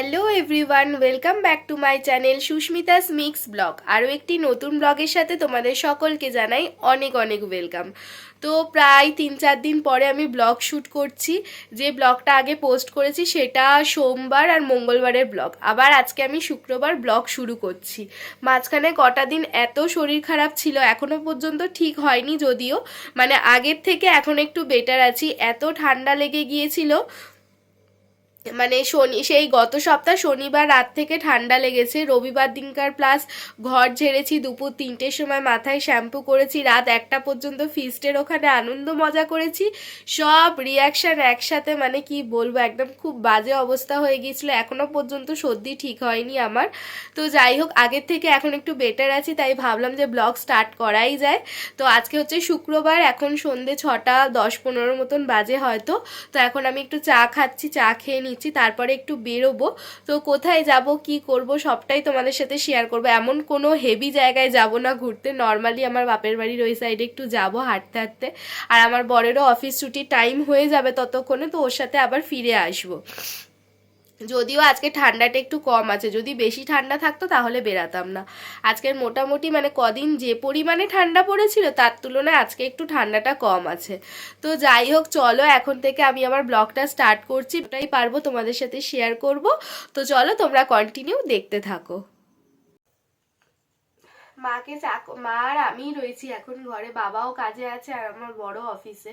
Hello everyone, welcome back to my channel Susmita's mix blog. আরও একটি নতুন ব্লগের সাথে তোমাদের সকলকে জানাই অনেক অনেক ওয়েলকাম। তো প্রায় তিন চার দিন পরে আমি ব্লগ শ্যুট করছি। যে ব্লগটা আগে পোস্ট করেছি সেটা সোমবার আর মঙ্গলবারের ব্লগ। আবার আজকে আমি শুক্রবার ব্লগ শুরু করছি। মাঝখানে কটা দিন এত শরীর খারাপ ছিল এখনও পর্যন্ত ঠিক হয়নি যদিও। মানে আগের থেকে এখন একটু বেটার আছি। এত ঠান্ডা লেগে গিয়েছিল মানে শনি, সেই গত সপ্তাহ শনিবার রাত থেকে ঠান্ডা লেগেছে। রবিবার দিনকার প্লাস ঘর ঝেড়েছি দুপুর তিনটের সময় মাথায় শ্যাম্পু করেছি, রাত একটা পর্যন্ত ফিস্টের ওখানে আনন্দ মজা করেছি। সব রিয়াকশান একসাথে মানে কি বলব, একদম খুব বাজে অবস্থা হয়ে গিয়েছিল। এখনও পর্যন্ত সর্দি ঠিক হয়নি আমার। তো যাই হোক, আগের থেকে এখন একটু বেটার আছি, তাই ভাবলাম যে ব্লগ স্টার্ট করাই যায়। তো আজকে হচ্ছে শুক্রবার, এখন সন্ধে ছটা দশ পনেরো মতন বাজে হয়তো। তো এখন আমি একটু চা খাচ্ছি, চা খেয়ে নিচ্ছি, তারপরে একটু বেরোবো। তো কোথায় যাব, কি করব, সবটাই তোমাদের সাথে শেয়ার করব। এমন কোনো হেভি জায়গায় যাব না, ঘুরতে। নর্মালি আমার বাপের বাড়ির ওই সাইডে একটু যাব হাঁটতে হাঁটতে। আর আমার বরেরও অফিস ছুটি টাইম হয়ে যাবে ততক্ষণে, তো ওর সাথে আবার ফিরে আসব। যদিও আজকে ঠান্ডাটা একটু কম আছে, যদি বেশি ঠান্ডা থাকতো তাহলে বেরাতাম না। আজকের মোটামুটি মানে কদিন যে পরিমাণে ঠান্ডা পড়েছিল তার তুলনায় আজকে একটু ঠান্ডাটা কম আছে। তো যাই হোক, চলো এখন থেকে আমি আমার ব্লগটা স্টার্ট করছি ওটাই পারব তোমাদের সাথে শেয়ার করব। তো চলো তোমরা কন্টিনিউ দেখতে থাকো। মাকে চা মা আর আমি রয়েছি এখন ঘরে, বাবাও কাজে আছে আর আমার বড় অফিসে।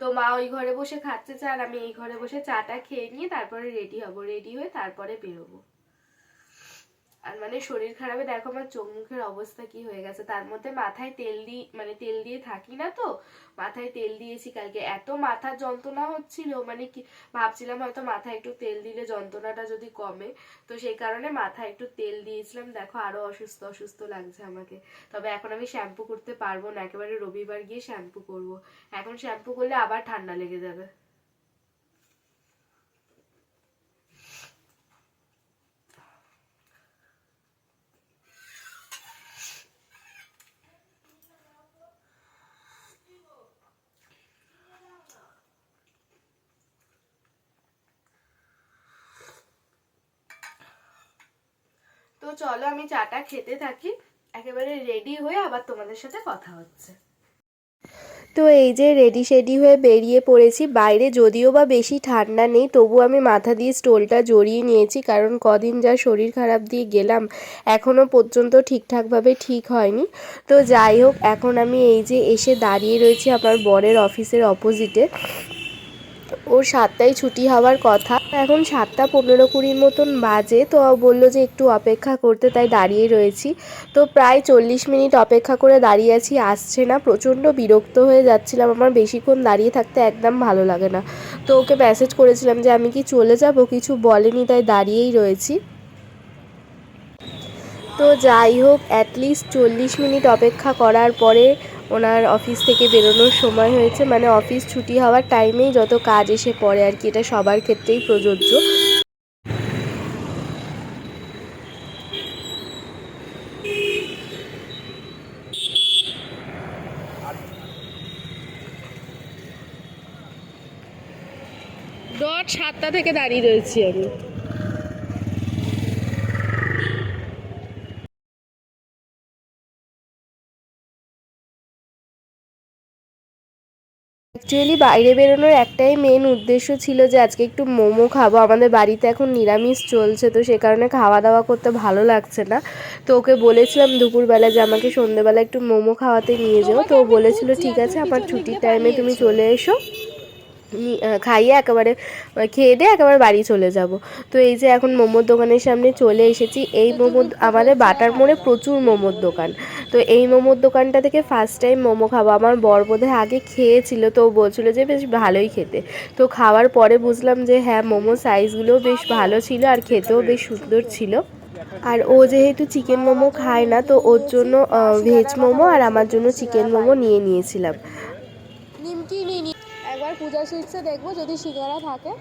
তো মা ওই ঘরে বসে খাচ্ছে চা আর আমি এই ঘরে বসে চাটা খেয়ে নিয়ে তারপরে রেডি হব রেডি হয়ে তারপরে বেরোবো। আর মানে শরীর খারাপে দেখো আমার চোখ মুখের অবস্থা কি হয়ে গেছে। তার মধ্যে মাথায় তেল দিয়ে মানে তেল দিয়ে থাকি না তো, মাথায় তেল দিয়েছি কালকে। এত মাথার যন্ত্রণা হচ্ছিল মানে কি ভাবছিলাম হয়তো মাথায় একটু তেল দিলে যন্ত্রণাটা যদি কমে। তো সেই কারণে মাথায় একটু তেল দিয়েছিলাম। দেখো আরও অসুস্থ অসুস্থ লাগছে আমাকে। তবে এখন আমি শ্যাম্পু করতে পারব না, একেবারে রবিবার গিয়ে শ্যাম্পু করব। এখন শ্যাম্পু করলে আবার ঠান্ডা লেগে যাবে। তো চলো আমি চাটা খেতে থাকি। একেবারে রেডি হয়ে আবার তোমাদের সাথে কথা হচ্ছে। তো এই যে রেডি শেডি হয়ে বেরিয়ে পড়েছি, বাইরে যদিও বা বেশি ঠান্ডা নেই তবু আমি মাথা দিয়ে স্টোলটা জড়িয়ে নিয়েছি, কারণ কদিন যা শরীর খারাপ দিয়ে গেলাম এখনও পর্যন্ত ঠিকঠাকভাবে ঠিক হয়নি। তো যাই হোক, এখন আমি এই যে এসে দাঁড়িয়ে রয়েছি আমার বরের অফিসের অপোজিটে ওর সাতটায় ছুটি হওয়ার কথা। এখন সাতটা পনেরো কুড়ির মতন বাজে, তো বলল যে একটু অপেক্ষা করতে, তাই দাঁড়িয়ে রয়েছি। তো প্রায় চল্লিশ মিনিট অপেক্ষা করে দাঁড়িয়ে আছি, আসছে না। প্রচণ্ড বিরক্ত হয়ে যাচ্ছিলাম, আমার বেশিক্ষণ দাঁড়িয়ে থাকতে একদম ভালো লাগে না। তো ওকে মেসেজ করেছিলাম যে, আমি কি চলে যাব? কিছু বলেনি, তাই দাঁড়িয়েই রয়েছি। তো যাই হোক অ্যাটলিস্ট চল্লিশ মিনিট অপেক্ষা করার পরে ওনার অফিস থেকে বেরোনোর সময় হয়েছে। মানে অফিস ছুটি হওয়ার টাইমেই যত কাজ এসে পড়ে আর কি, এটা সবার ক্ষেত্রেই প্রযোজ্য। ডট সাতটা থেকে দাঁড়িয়ে রয়েছি আমি। অ্যাকচুয়ালি বাইরে বেরোনোর একটাই মেন উদ্দেশ্য ছিল যে আজকে একটু মোমো খাব। আমাদের বাড়িতে এখন নিরামিষ চলছে, তো সে কারণে খাওয়া দাওয়া করতে ভালো লাগছে না। তো ওকে বলেছিলাম দুপুরবেলা যে আমাকে সন্ধেবেলা একটু মোমো খাওয়াতে নিয়ে যাও। তো বলেছিল, ঠিক আছে, আমার ছুটির টাইমে তুমি চলে এসো। খাইয়ে একেবারে খেয়ে দিয়ে একেবারে বাড়ি চলে যাব। তো এই যে এখন মোমোর দোকানের সামনে চলে এসেছি। এই মোমো, আমাদের বাটার মোড়ে প্রচুর মোমোর দোকান। তো এই মোমোর দোকানটা থেকে ফার্স্ট টাইম মোমো খাব। আমার বর বোধহয় আগে খেয়েছিল, তো বলছিল যে, বেশ ভালোই খেতে। তো খাওয়ার পরে বুঝলাম যে হ্যাঁ মোমো সাইজগুলোও বেশ ভালো ছিল আর খেতেও বেশ সুন্দর ছিল। আর ও যেহেতু চিকেন মোমো খায় না, তো ওর জন্য ভেজ মোমো আর আমার জন্য চিকেন মোমো নিয়ে নিয়েছিলাম। একবার পূজা সুইটসে দেখব যদি সিঙ্গারা থাকে।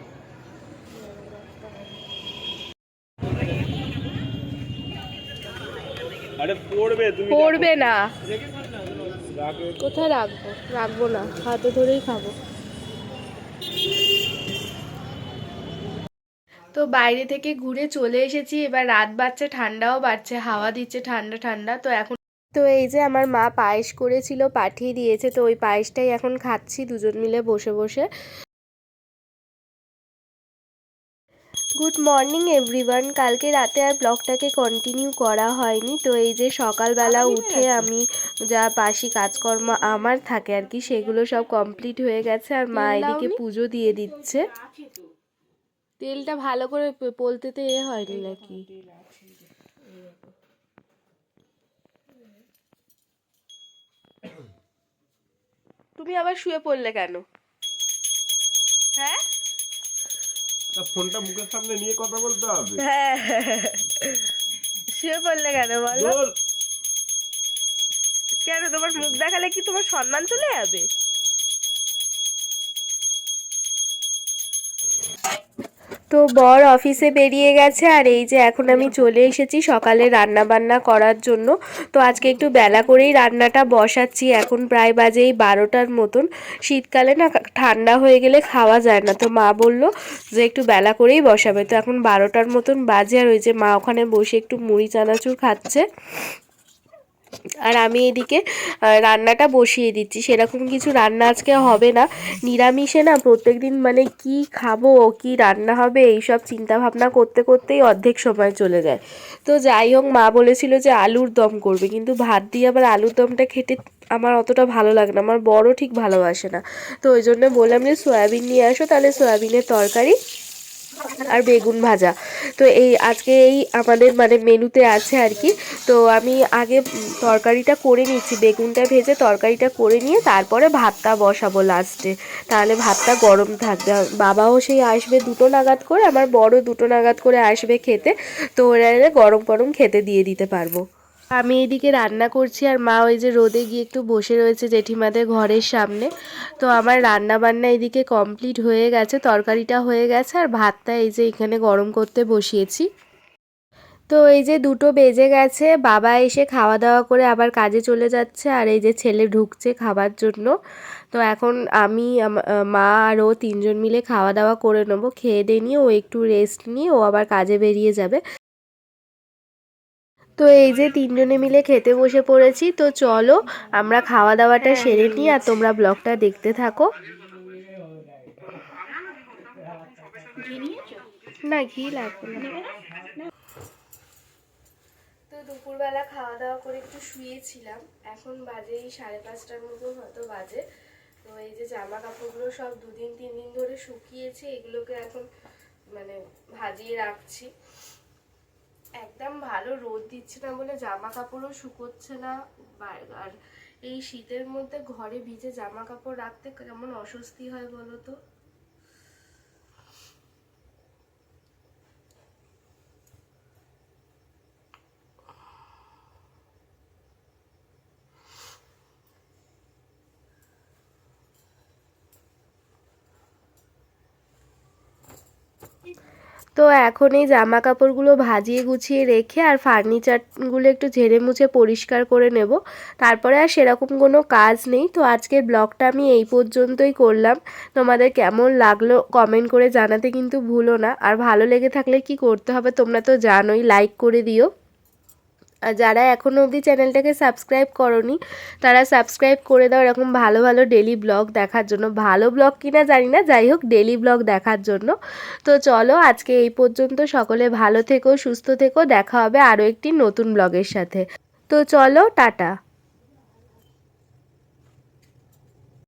পড়বে না। কোথায় রাখব? রাখব না হাতে ধরেই খাব। তো বাইরে থেকে ঘুরে চলে এসেছি এবার রাত বাড়ছে ঠান্ডাও বাড়ছে হাওয়া দিচ্ছে ঠান্ডা ঠান্ডা তো এখন তো এই যে আমার মা পায়েস করেছিল পাঠিয়ে দিয়েছে তো ওই পায়েসটাই এখন খাচ্ছি দুজন মিলে বসে বসে। গুড মর্নিং এভরিওয়ান কালকে রাতে আর ব্লগটাকে কন্টিনিউ করা হয়নি। তো এই যে সকালবেলা উঠে আমি যা পাশি কাজকর্ম আমার থাকে আর কি সেগুলো সব কমপ্লিট হয়ে গেছে আর মা এদিকে পুজো দিয়ে দিচ্ছে। তেলটা ভালো করে পলতেতে এ হয়নি নাকি? তুমি আবার শুয়ে পড়লে কেন? হ্যাঁ? তা ফোনটা মুখের সামনে নিয়ে কথা বলতে হবে। হ্যাঁ। শুয়ে পড়লে কেন বলো? কেন তোমার মুখ দেখালে কি তোমার সম্মান চলে যাবে? তো বর অফিসে বেরিয়ে গেছে আর এই যে এখন আমি চলে এসেছি সকালে রান্না বান্না করার জন্য। তো আজকে একটু বেলা করেই রান্নাটা বসাচ্ছি। এখন প্রায় বাজে এই বারোটার মতন। শীতকালে না ঠান্ডা হয়ে গেলে খাওয়া যায় না। তো মা বলল যে একটু বেলা করেই বসাবে। তো এখন বারোটার মতন বাজে আর ওই যে মা ওখানে বসে একটু মুড়ি চানাচুর খাচ্ছে। আর আমি এদিকে রান্নাটা বসিয়ে দিচ্ছি। সেরকম কিছু রান্না আজকে হবে না। নিরামিষে না প্রত্যেক দিন মানে কি খাব, কি রান্না হবে, এইসব চিন্তা ভাবনা করতে করতেই অর্ধেক সময় চলে যায়। তো যাই হোক, মা বলেছিল যে আলুর দম করবে, কিন্তু ভাত দিয়ে আবার আলুর দমটা খেতে আমার অতটা ভালো লাগে না। আমার বড় ঠিক ভালোবাসে না। তো ওই জন্য বললাম যে, সয়াবিন নিয়ে আসো, তাহলে সয়াবিনের তরকারি আর বেগুন ভাজা। তো এই আজকে এই আমাদের মানে মেনুতে আছে আর কি। তো আমি আগে তরকারিটা করে নিচ্ছি, বেগুনটা ভেজে তরকারিটা করে নিয়ে তারপরে ভাতটা বসাবো লাস্টে তাহলে ভাতটা গরম থাকবে। বাবাও সেই আসবে দুটো নাগাদ করে, আমার বড় দুটো নাগাদ করে আসবে খেতে। তো ওরা গরম গরম খেতে দিয়ে দিতে পারব। আমি এদিকে রান্না করছি আর মা ওই যে রোদে গিয়ে একটু বসে রয়েছে জেঠিমাদের ঘরের সামনে। তো আমার রান্না বান্না এদিকে কমপ্লিট হয়ে গেছে, তরকারিটা হয়ে গেছে আর ভাতটা এই যে এখানে গরম করতে বসিয়েছি। তো এই যে দুটো বেজে গেছে, বাবা এসে খাওয়া দাওয়া করে আবার কাজে চলে যাচ্ছে আর এই যে ছেলে ঢুকছে খাবার জন্য। তো এখন আমি মা আর ও তিনজন মিলে খাওয়া দাওয়া করে নেব, খেয়ে দিয়ে নিয়ে ও একটু রেস্ট নিয়ে ও আবার কাজে বেরিয়ে যাবে। তো এই যে তিনজনে মিলে খেতে বসে পড়েছি, তো চলো আমরা খাওয়া দাওয়াটা সেরে নিই আর তোমরা ব্লগটা দেখতে থাকো। না, ঘি লাগবে তো দুপুরবেলা খাওয়া দাওয়া করে একটু শুয়েছিলাম, এখন বাজে এই সাড়ে পাঁচটার মতো, হয়তো বাজে। তো এই যে জামা কাপড়গুলো সব দুদিন তিন দিন ধরে শুকিয়েছে, এগুলোকে এখন মানে ভাজিয়ে রাখছি। একদম ভালো রোদ দিচ্ছে না বলে জামা কাপড়ও শুকোচ্ছে না। আর এই শীতের মধ্যে ঘরে ভিজে জামা কাপড় রাখতে কেমন অস্বস্তি হয় বলো তো? তো এখন এই জামা কাপড়গুলো ভাজিয়ে গুছিয়ে রেখে আর ফার্নিচারগুলো একটু ঝেড়ে মুছে পরিষ্কার করে নেব। তারপরে আর সেরকম কোনো কাজ নেই। তো আজকের ব্লগটা আমি এই পর্যন্তই করলাম। তোমাদের কেমন লাগল কমেন্ট করে জানাতে কিন্তু ভুলো না। আর ভালো লেগে থাকলে কি করতে হবে তোমরা তো জানোই লাইক করে দিও। যারা এখনও অবধি চ্যানেলটাকে সাবস্ক্রাইব করনি, তারা সাবস্ক্রাইব করে দাও এরকম ভালো ভালো ডেলি ব্লগ দেখার জন্য। ভালো ব্লগ কিনা জানি না, যাই হোক ডেলি ব্লগ দেখার জন্য। তো চলো আজকে এই পর্যন্ত সকলে ভালো থেকো, সুস্থ থেকো, দেখা হবে আরও একটি নতুন ব্লগের সাথে। তো চলো, টাটা।